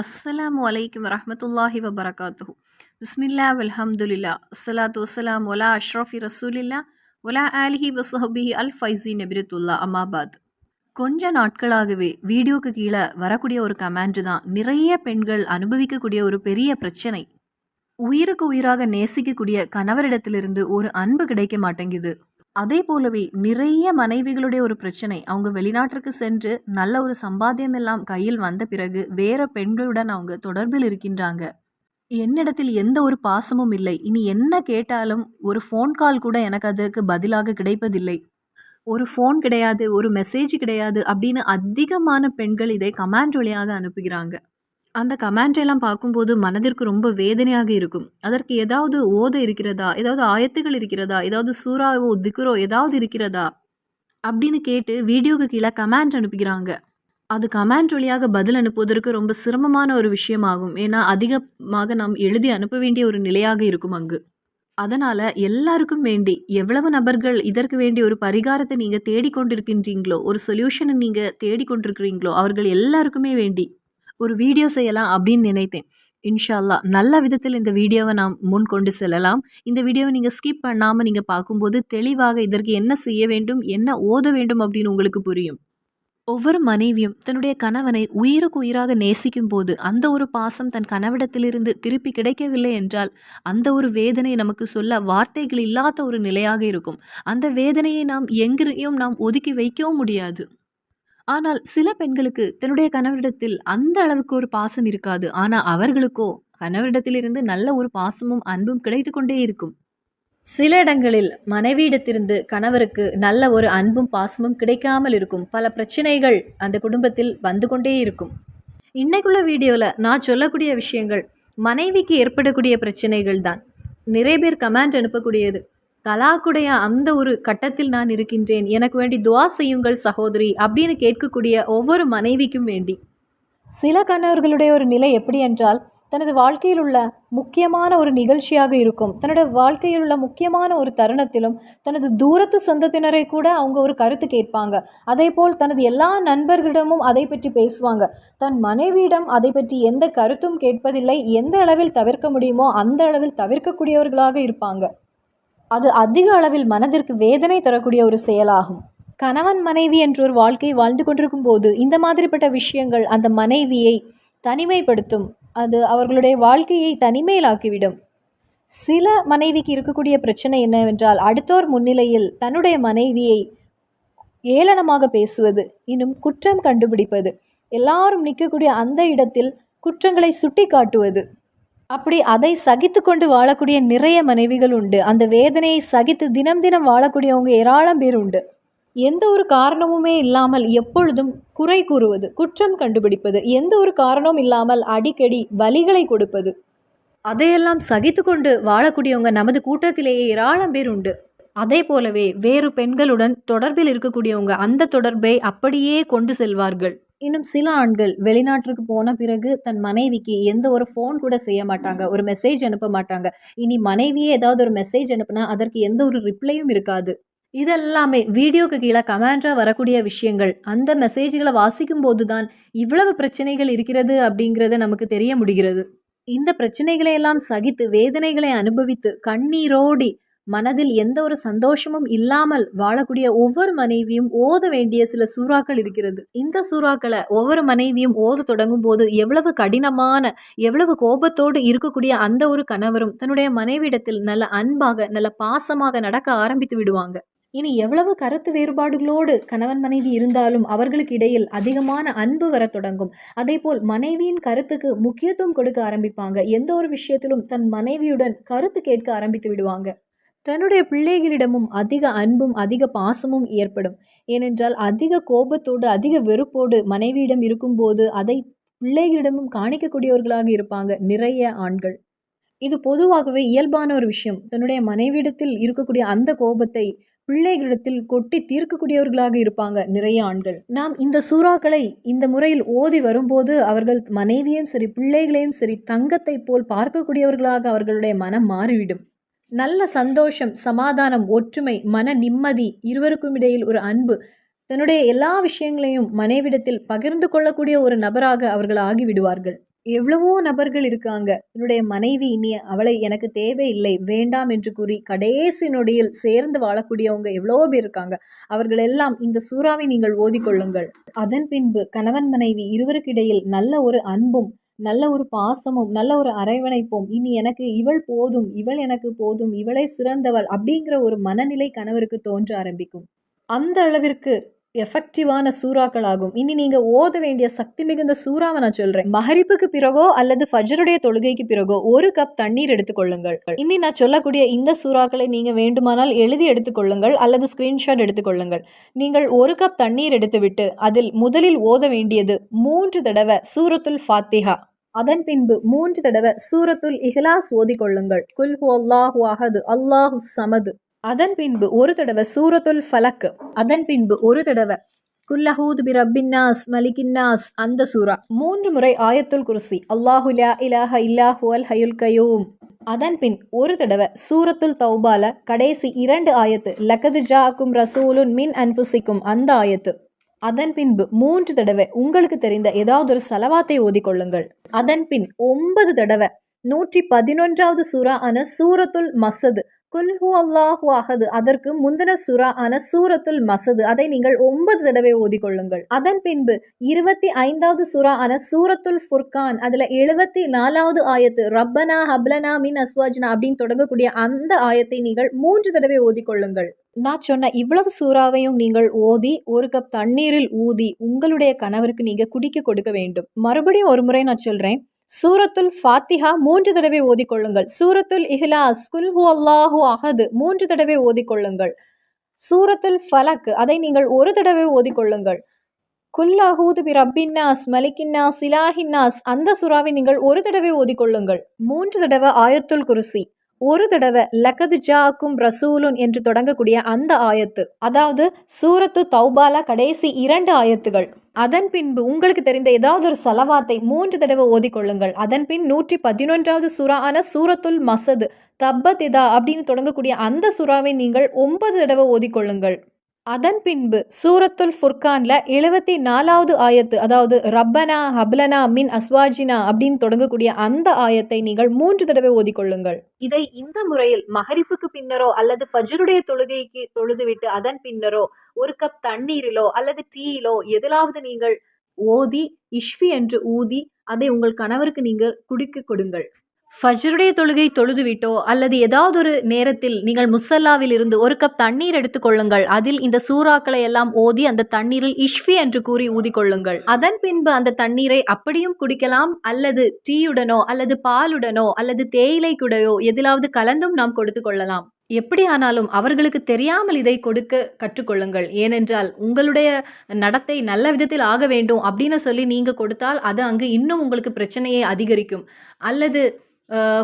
அஸ்ஸலாமு அலைக்கும் வரமத்துல்லாஹி வபரகாத்து பிஸ்மில்லா வல்ஹம்துலில்லா அஸ்ஸலாத்து வசலாம் ஒலா அஷ்ரஃபி ரசூலில்லா ஒலா ஆலிஹி வசுஹபிஹி அல் ஃபைசி நபிரத்துல்லா அமாபாத் கொஞ்ச நாட்களாகவே வீடியோக்கு கீழே வரக்கூடிய ஒரு கமெண்ட் தான். நிறைய பெண்கள் அனுபவிக்கக்கூடிய ஒரு பெரிய பிரச்சனை. உயிருக்கு உயிராக நேசிக்கக்கூடிய கணவரிடத்திலிருந்து ஒரு அன்பு கிடைக்க மாட்டேங்குது. அதே போலவே நிறைய மனைவிகளுடைய ஒரு பிரச்சனை. அவங்க வெளிநாட்டிற்கு சென்று நல்ல ஒரு சம்பாத்தியம் எல்லாம் கையில் வந்த பிறகு வேற பெண்களுடன் அவங்க தொடர்பில் இருக்கின்றாங்க. என்னிடத்தில் எந்த ஒரு பாசமும் இல்லை. இனி என்ன கேட்டாலும் ஒரு ஃபோன் கால் கூட எனக்கு அதற்கு பதிலாக கிடைப்பதில்லை. ஒரு ஃபோன் கிடையாது ஒரு மெசேஜ் கிடையாது அப்படின்னு அதிகமான பெண்கள் இதை கமாண்ட் வழியாக அனுப்புகிறாங்க. அந்த கமெண்ட் எல்லாம் பார்க்கும்போது மனதிற்கு ரொம்ப வேதனையாக இருக்கும். அதற்கு ஏதாவது ஓத இருக்கிறதா? ஏதாவது ஆயத்துகள் இருக்கிறதா? ஏதாவது சூறாவோ திக்குரோ ஏதாவது இருக்கிறதா? அப்படின்னு கேட்டு வீடியோக்கு கீழே கமெண்ட் அனுப்புகிறாங்க. அது கமெண்ட் வழியாக பதில் அனுப்புவதற்கு ரொம்ப சிரமமான ஒரு விஷயமாகும். ஏன்னா அதிகமாக நாம் எழுதி அனுப்ப வேண்டிய ஒரு நிலையாக இருக்கும் அங்கு. அதனால் எல்லாருக்கும் வேண்டி எவ்வளவு நபர்கள் இதற்கு வேண்டிய ஒரு பரிகாரத்தை நீங்கள் தேடிக்கொண்டிருக்கின்றீங்களோ ஒரு சொல்யூஷனை நீங்கள் தேடிக்கொண்டிருக்கிறீங்களோ அவர்கள் எல்லாருக்குமே வேண்டி ஒரு வீடியோ செய்யலாம் அப்படின்னு நினைத்தேன். இன்ஷா அல்லாஹ் நல்ல விதத்தில் இந்த வீடியோவை நாம் முன் கொண்டு செல்லலாம். இந்த வீடியோவை நீங்கள் ஸ்கிப் பண்ணாமல் நீங்கள் பார்க்கும்போது தெளிவாக இதற்கு என்ன செய்ய வேண்டும் என்ன ஓத வேண்டும் அப்படின்னு உங்களுக்கு புரியும். ஒவ்வொரு மனைவியும் தன்னுடைய கணவனை உயிருக்கு உயிராக நேசிக்கும் போது அந்த ஒரு பாசம் தன் கணவிடத்திலிருந்து திருப்பி கிடைக்கவில்லை என்றால் அந்த ஒரு வேதனை நமக்கு சொல்ல வார்த்தைகள் இல்லாத ஒரு நிலையாக இருக்கும். அந்த வேதனையை நாம் எங்கேயும் நாம் ஒதுக்கி வைக்கவும் முடியாது. ஆனால் சில பெண்களுக்கு தன்னுடைய கணவரிடத்தில் அந்த அளவுக்கு ஒரு பாசம் இருக்காது. ஆனால் அவர்களுக்கோ கணவரிடத்திலிருந்து நல்ல ஒரு பாசமும் அன்பும் கிடைத்து கொண்டே இருக்கும். சில இடங்களில் மனைவியிடத்திலிருந்து கணவருக்கு நல்ல ஒரு அன்பும் பாசமும் கிடைக்காமல் இருக்கும். பல பிரச்சனைகள் அந்த குடும்பத்தில் வந்து கொண்டே இருக்கும். இன்னைக்குள்ள வீடியோவில் நான் சொல்லக்கூடிய விஷயங்கள் மனைவிக்கு ஏற்படக்கூடிய பிரச்சனைகள் தான். நிறைய பேர் கமெண்ட் அனுப்பக்கூடியது. தலாக்குடைய அந்த ஒரு கட்டத்தில் நான் இருக்கின்றேன். எனக்கு வேண்டி துவா செய்யுங்கள் சகோதரி அப்படின்னு கேட்கக்கூடிய ஒவ்வொரு மனைவிக்கும் வேண்டி. சில கணவர்களுடைய ஒரு நிலை எப்படி என்றால் தனது வாழ்க்கையில் உள்ள முக்கியமான ஒரு நிகழ்ச்சியாக இருக்கும். தன்னோட வாழ்க்கையில் உள்ள முக்கியமான ஒரு தருணத்திலும் தனது தூரத்து சொந்தத்தினரை கூட அவங்க ஒரு கருத்து கேட்பாங்க. அதே போல் தனது எல்லா நண்பர்களிடமும் அதை பற்றி பேசுவாங்க. தன் மனைவியிடம் அதை பற்றி எந்த கருத்தும் கேட்பதில்லை. எந்த அளவில் தவிர்க்க முடியுமோ அந்த அளவில் தவிர்க்கக்கூடியவர்களாக இருப்பாங்க. அது அதிக அளவில் மனதிற்கு வேதனை தரக்கூடிய ஒரு செயலாகும். கணவன் மனைவி என்ற ஒரு வாழ்க்கை வாழ்ந்து கொண்டிருக்கும் போது இந்த மாதிரிப்பட்ட விஷயங்கள் அந்த மனைவியை தனிமைப்படுத்தும். அது அவர்களுடைய வாழ்க்கையை தனிமையிலாக்கிவிடும். சில மனைவிக்கு இருக்கக்கூடிய பிரச்சனை என்னவென்றால் அடுத்தோர் முன்னிலையில் தன்னுடைய மனைவியை ஏளனமாக பேசுவது இன்னும் குற்றம் கண்டுபிடிப்பது எல்லாரும் நிற்கக்கூடிய அந்த இடத்தில் குற்றங்களை சுட்டி காட்டுவது அப்படி அதை சகித்து கொண்டு வாழக்கூடிய நிறைய மனைவிகள் உண்டு. அந்த வேதனையை சகித்து தினம் தினம் வாழக்கூடியவங்க ஏராளம் பேர் உண்டு. எந்த ஒரு காரணமுமே இல்லாமல் எப்பொழுதும் குறை கூறுவது குற்றம் கண்டுபிடிப்பது எந்த ஒரு காரணமும் இல்லாமல் அடிக்கடி வலிகளை கொடுப்பது. அதையெல்லாம் சகித்து கொண்டு வாழக்கூடியவங்க நமது கூட்டத்திலேயே ஏராளம் பேர் உண்டு. அதே போலவே வேறு பெண்களுடன் தொடர்பில் இருக்கக்கூடியவங்க அந்த தொடர்பை அப்படியே கொண்டு செல்வார்கள். இன்னும் சில ஆண்கள் வெளிநாட்டிற்கு போன பிறகு தன் மனைவிக்கு எந்த ஒரு ஃபோன் கூட செய்ய மாட்டாங்க. ஒரு மெசேஜ் அனுப்ப மாட்டாங்க. இனி மனைவியே ஏதாவது ஒரு மெசேஜ் அனுப்புனா அதற்கு எந்த ஒரு ரிப்ளையும் இருக்காது. இதெல்லாமே வீடியோக்கு கீழே கமெண்டாக வரக்கூடிய விஷயங்கள். அந்த மெசேஜ்களை வாசிக்கும் போது தான் இவ்வளவு பிரச்சனைகள் இருக்கிறது அப்படிங்கிறத நமக்கு தெரிய முடிகிறது. இந்த பிரச்சனைகளை எல்லாம் சகித்து வேதனைகளை அனுபவித்து கண்ணீரோடி மனதில் எந்த ஒரு சந்தோஷமும் இல்லாமல் வாழக்கூடிய ஒவ்வொரு மனைவியும் ஓத வேண்டிய சில சூறாக்கள் இருக்கிறது. இந்த சூறாக்களை ஒவ்வொரு மனைவியும் ஓத தொடங்கும் போது எவ்வளவு கடினமான எவ்வளவு கோபத்தோடு இருக்கக்கூடிய அந்த ஒரு கணவரும் தன்னுடைய மனைவியிடத்தில் நல்ல அன்பாக நல்ல பாசமாக நடக்க ஆரம்பித்து விடுவாங்க. இனி எவ்வளவு கருத்து வேறுபாடுகளோடு கணவன் மனைவி இருந்தாலும் அவர்களுக்கு இடையில் அதிகமான அன்பு வர தொடங்கும். அதேபோல் மனைவியின் கருத்துக்கு முக்கியத்துவம் கொடுக்க ஆரம்பிப்பாங்க. எந்த ஒரு விஷயத்திலும் தன் மனைவியுடன் கருத்து கேட்க ஆரம்பித்து விடுவாங்க. தன்னுடைய பிள்ளைகளிடமும் அதிக அன்பும் அதிக பாசமும் ஏற்படும். ஏனென்றால் அதிக கோபத்தோடு அதிக வெறுப்போடு மனைவியிடம் இருக்கும்போது அதை பிள்ளைகளிடமும் காணிக்கக்கூடியவர்களாக இருப்பாங்க நிறைய ஆண்கள். இது பொதுவாகவே இயல்பான ஒரு விஷயம். தன்னுடைய மனைவியிடத்தில் இருக்கக்கூடிய அந்த கோபத்தை பிள்ளைகளிடத்தில் கொட்டி தீர்க்கக்கூடியவர்களாக இருப்பாங்க நிறைய ஆண்கள். நாம் இந்த சூறாக்களை இந்த முறையில் ஓதி வரும்போது அவர்கள் மனைவியையும் சரி பிள்ளைகளையும் சரி தங்கத்தை போல் பார்க்கக்கூடியவர்களாக அவர்களுடைய மனம் மாறிவிடும். நல்ல சந்தோஷம் சமாதானம் ஒற்றுமை மன நிம்மதி இருவருக்கும் இடையில் ஒரு அன்பு தன்னுடைய எல்லா விஷயங்களையும் மனைவிடத்தில் பகிர்ந்து கொள்ளக்கூடிய ஒரு நபராக அவர்கள் ஆகிவிடுவார்கள். எவ்வளவோ நபர்கள் இருக்காங்க. என்னுடைய மனைவி இனி அவளை எனக்கு தேவையில்லை வேண்டாம் என்று கூறி கடைசி நொடியில் சேர்ந்து வாழக்கூடியவங்க எவ்வளோ பேர் இருக்காங்க. அவர்கள் எல்லாம் இந்த சூறாவை நீங்கள் ஓதிக்கொள்ளுங்கள். அதன் பின்பு கணவன் மனைவி இருவருக்கிடையில் நல்ல ஒரு அன்பும் நல்ல ஒரு பாசமும் நல்ல ஒரு அரவணைப்பும் இனி எனக்கு இவள் போதும் இவள் எனக்கு போதும் இவளே சிறந்தவள் அப்படிங்கிற ஒரு மனநிலை கணவருக்கு தோன்ற ஆரம்பிக்கும். அந்த அளவிற்கு எஃபெக்டிவான சூறாக்கள் ஆகும் இனி நீங்க ஓத வேண்டிய சக்தி மிகுந்த சூறாவை நான் சொல்றேன். மஹரிப்புக்கு பிறகோ அல்லது ஃபஜருடைய தொழுகைக்கு பிறகோ ஒரு கப் தண்ணீர் எடுத்துக்கொள்ளுங்கள் இனி நான் சொல்லக்கூடிய இந்த சூறாக்களை நீங்க வேண்டுமானால் எழுதி எடுத்துக்கொள்ளுங்கள் அல்லது ஸ்கிரீன்ஷாட் எடுத்துக்கொள்ளுங்கள் நீங்கள் ஒரு கப் தண்ணீர் எடுத்துவிட்டு அதில் முதலில் ஓத வேண்டியது மூன்று தடவை சூரத்துல் ஃபாத்திஹா. அதன் பின்பு மூன்று தடவை சூரத்துல் இஹ்லாஸ் ஓதிக்கொள்ளுங்கள். குல் அல்லாஹு அஹது அல்லாஹு சமது. அதன் பின்பு ஒரு தடவை சூரத்துல் ஃபலக். அதன் பின்பு ஒரு தடவை குல்லஹூத் பி ரப்பின்னாஸ் மலிகின்னாஸ் அந்த சூரா. மூன்று முறை ஆயத்துல் குர்சி அல்லாஹு லா இலாஹ இல்லாஹு அல் ஹயுல் கயூம். அதன் பின் ஒரு தடவை சூரத்துல் தௌபால கடைசி இரண்டு ஆயத்து லக்கது ஜாக்கும் ரசூலுன் மின் அன்புசிக்கும் அந்த ஆயத்து. அதன் பின்பு மூன்று தடவை உங்களுக்கு தெரிந்த ஏதாவது ஒரு செலவாத்தை ஓதிக்கொள்ளுங்கள். அதன் பின் ஒன்பது தடவை நூற்றி பதினொன்றாவது சூறா ஆன சூரத்துல் மசது குல்ஹு அல்லாஹு அஹது. அதற்கு முந்தின சுரா ஆன சூரத்துல் மசது. அதை நீங்கள் ஒன்பது தடவை ஓதிக்கொள்ளுங்கள். அதன் பின்பு இருபத்தி ஐந்தாவது சுரா ஆன சூரத்துல் ஃபுர்கான் அதில் எழுபத்தி நாலாவது ஆயத்து ரப்பனா ஹப்லனா மின் அஸ்வாஜ்னா அப்படின்னு தொடங்கக்கூடிய அந்த ஆயத்தை நீங்கள் மூன்று தடவை ஓதிக்கொள்ளுங்கள். நான் சொன்ன இவ்வளவு சூறாவையும் நீங்கள் ஓதி ஒரு கப் தண்ணீரில் ஊதி உங்களுடைய கணவருக்கு நீங்கள் குடிக்க கொடுக்க வேண்டும். மறுபடியும் ஒரு முறை நான் சொல்கிறேன் சூரத்துல் ஃபாத்திஹா மூன்று தடவை ஓதிக்கொள்ளுங்கள். சூரத்துல் இஹ்லாஸ் குல் ஹு அல்லாஹு அஹது மூன்று தடவை ஓதிக்கொள்ளுங்கள். சூரத்துல் ஃபலக் அதை நீங்கள் ஒரு தடவை ஓதிக்கொள்ளுங்கள். குல் பி ரப்பின்னாஸ் மலிக்கின்னாஸ் இலாஹின்னாஸ் அந்த சுறாவை நீங்கள் ஒரு தடவை ஓதிக்கொள்ளுங்கள். மூன்று தடவை ஆயத்துல் குருசி. ஒரு தடவை லக்கது ஜாக்கும் ரசூலுன் என்று தொடங்கக்கூடிய அந்த ஆயத்து அதாவது சூரத்து தௌபாலா கடைசி இரண்டு ஆயத்துகள். அதன் பின்பு உங்களுக்கு தெரிந்த ஏதாவது ஒரு சலவாத்தை மூன்று தடவை ஓதிக்கொள்ளுங்கள். அதன் பின் நூற்றி பதினொன்றாவது சூறா ஆன சூரத்துல் மசது தப்பத் இதா அப்படின்னு தொடங்கக்கூடிய அந்த சுறாவை நீங்கள் ஒன்பது தடவை ஓதிக்கொள்ளுங்கள். அதன் பின்பு சூரத்துல் ஃபுர்கானில் எழுபத்தி நாலாவது ஆயத்து அதாவது ரப்பனா ஹப்லனா மின் அஸ்வாஜினா அப்படின்னு தொடங்கக்கூடிய அந்த ஆயத்தை நீங்கள் மூன்று தடவை ஓதிக்கொள்ளுங்கள். இதை இந்த முறையில் மகரிப்புக்கு பின்னரோ அல்லது ஃபஜருடைய தொழுகைக்கு தொழுதுவிட்டு அதன் பின்னரோ ஒரு கப் தண்ணீரிலோ அல்லது டீயிலோ எதிலாவது நீங்கள் ஓதி இஷ்வி என்று ஊதி அதை உங்கள் கணவருக்கு நீங்கள் குடிக்க கொடுங்கள். ஃபஜ்ருடைய தொழுகை தொழுதுவிட்டோ அல்லது ஏதாவது ஒரு நேரத்தில் நீங்கள் முசல்லாவில் இருந்து ஒரு கப் தண்ணீர் எடுத்துக்கொள்ளுங்கள் அதில் இந்த சூறாக்களை எல்லாம் ஓதி அந்த தண்ணீரில் இஷ்வி என்று கூறி ஊதிக்கொள்ளுங்கள். அதன் பின்பு அந்த தண்ணீரை அப்படியும் குடிக்கலாம் அல்லது டீயுடனோ அல்லது பாலுடனோ அல்லது தேயிலை குடையோ எதிலாவது கலந்தும் நாம் கொடுத்து கொள்ளலாம். எப்படியானாலும் அவர்களுக்கு தெரியாமல் இதை கொடுக்க கற்றுக்கொள்ளுங்கள். ஏனென்றால் உங்களுடைய நடத்தை நல்ல விதத்தில் ஆக வேண்டும் அப்படின்னு சொல்லி நீங்கள் கொடுத்தால் அது அங்கு இன்னும் உங்களுக்கு பிரச்சனையை அதிகரிக்கும். அல்லது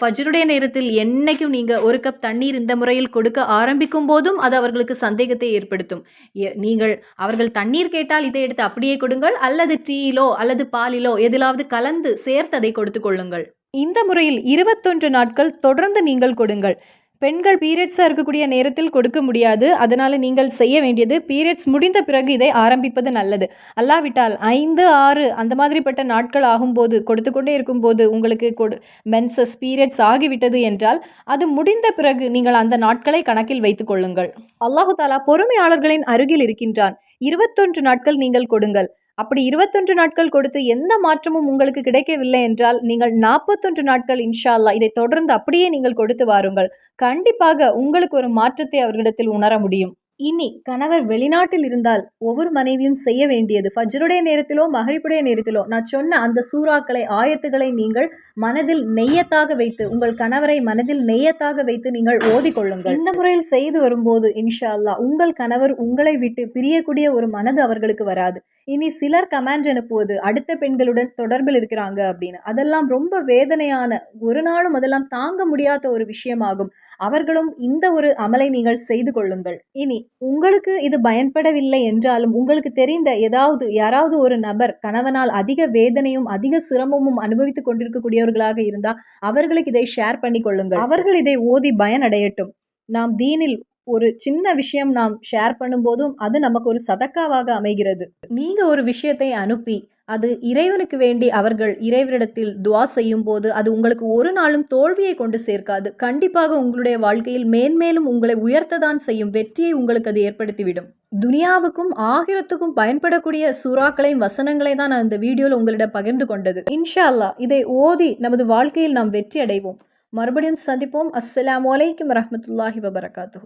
ஃபஜ்ருடைய நேரத்தில் என்னைக்கும் நீங்கள் ஒரு கப் தண்ணீர் இந்த முறையில் கொடுக்க ஆரம்பிக்கும் போதும் அது அவர்களுக்கு சந்தேகத்தை ஏற்படுத்தும். எ- நீங்கள் அவர்கள் தண்ணீர் கேட்டால் இதை எடுத்து அப்படியே கொடுங்கள் அல்லது டீயிலோ அல்லது பாலிலோ எதிலாவது கலந்து சேர்த்து அதை கொடுத்து கொள்ளுங்கள். இந்த முறையில் இருபத்தொன்று நாட்கள் தொடர்ந்து நீங்கள் கொடுங்கள். பெண்கள் பீரியட்ஸாக இருக்கக்கூடிய நேரத்தில் கொடுக்க முடியாது. அதனால் நீங்கள் செய்ய வேண்டியது பீரியட்ஸ் முடிந்த பிறகு இதை ஆரம்பிப்பது நல்லது. அல்லாவிட்டால் ஐந்து ஆறு அந்த மாதிரிப்பட்ட நாட்கள் ஆகும்போது கொடுத்து கொண்டே இருக்கும்போது உங்களுக்கு கொடு மென்சஸ் பீரியட்ஸ் ஆகிவிட்டது என்றால் அது முடிந்த பிறகு நீங்கள் அந்த நாட்களை கணக்கில் வைத்துக் கொள்ளுங்கள். அல்லாஹு தாலா பொறுமையாளர்களின் அருகில் இருக்கின்றான். இருபத்தொன்று நாட்கள் நீங்கள் கொடுங்கள். அப்படி இருபத்தொன்று நாட்கள் கொடுத்து எந்த மாற்றமும் உங்களுக்கு கிடைக்கவில்லை என்றால் நீங்கள் நாற்பத்தொன்று நாட்கள் இன்ஷா இதை தொடர்ந்து அப்படியே நீங்கள் கொடுத்து வாருங்கள். கண்டிப்பாக உங்களுக்கு ஒரு மாற்றத்தை அவர்களிடத்தில் உணர முடியும். இனி கணவர் வெளிநாட்டில் இருந்தால் ஒவ்வொரு மனைவியும் செய்ய வேண்டியது. ஃபஜ்ருடைய நேரத்திலோ மகரிப்புடைய நேரத்திலோ நான் சொன்ன அந்த சூறாக்களை ஆயத்துகளை நீங்கள் மனதில் நெய்யத்தாக வைத்து உங்கள் கணவரை மனதில் நெய்யத்தாக வைத்து நீங்கள் ஓதிக்கொள்ளுங்கள். இந்த முறையில் செய்து வரும்போது இன்ஷா அல்லாஹ் உங்கள் கணவர் உங்களை விட்டு பிரியக்கூடிய ஒரு மனது அவர்களுக்கு வராது. இனி சிலர் கமெண்ட் அனுப்புவது அடுத்த பெண்களுடன் தொடர்பில் இருக்கிறாங்க அப்படின்னு. அதெல்லாம் ரொம்ப வேதனையான ஒரு நாளும் அதெல்லாம் தாங்க முடியாத ஒரு விஷயமாகும். அவர்களும் இந்த ஒரு அமலை நீங்கள் செய்து கொள்ளுங்கள். இனி உங்களுக்கு இது பயன்படவில்லை என்றாலும் உங்களுக்கு தெரிந்த ஏதாவது யாராவது ஒரு நபர் கணவனால் அதிக வேதனையும் அதிக சிரமமும் அனுபவித்துக் கொண்டிருக்கக்கூடியவர்களாக இருந்தால் அவர்களுக்கு இதை ஷேர் பண்ணி கொள்ளுங்கள். அவர்கள் இதை ஓதி பயனடையட்டும். நாம் தீனில் ஒரு சின்ன விஷயம் நாம் ஷேர் பண்ணும்போதும் அது நமக்கு ஒரு சதக்காவாக அமைகிறது. நீங்கள் ஒரு விஷயத்தை அனுப்பி அது இறைவனுக்கு வேண்டி அவர்கள் இறைவரிடத்தில் துவா செய்யும் போது அது உங்களுக்கு ஒரு நாளும் தோல்வியை கொண்டு சேர்க்காது. கண்டிப்பாக உங்களுடைய வாழ்க்கையில் மேன்மேலும் உங்களை உயர்த்ததான் செய்யும் வெற்றியை உங்களுக்கு அது ஏற்படுத்திவிடும். துனியாவுக்கும் ஆகிரத்துக்கும் பயன்படக்கூடிய சூறாக்களையும் வசனங்களை தான் நான் இந்த வீடியோவில் உங்களிடம் பகிர்ந்து கொண்டது. இன்ஷா அல்லாஹ் இதை ஓதி நமது வாழ்க்கையில் நாம் வெற்றி அடைவோம். மறுபடியும் சந்திப்போம். அஸ்லாம் அலைக்கும் ரஹமத்துல்லாஹி வபரகாத்து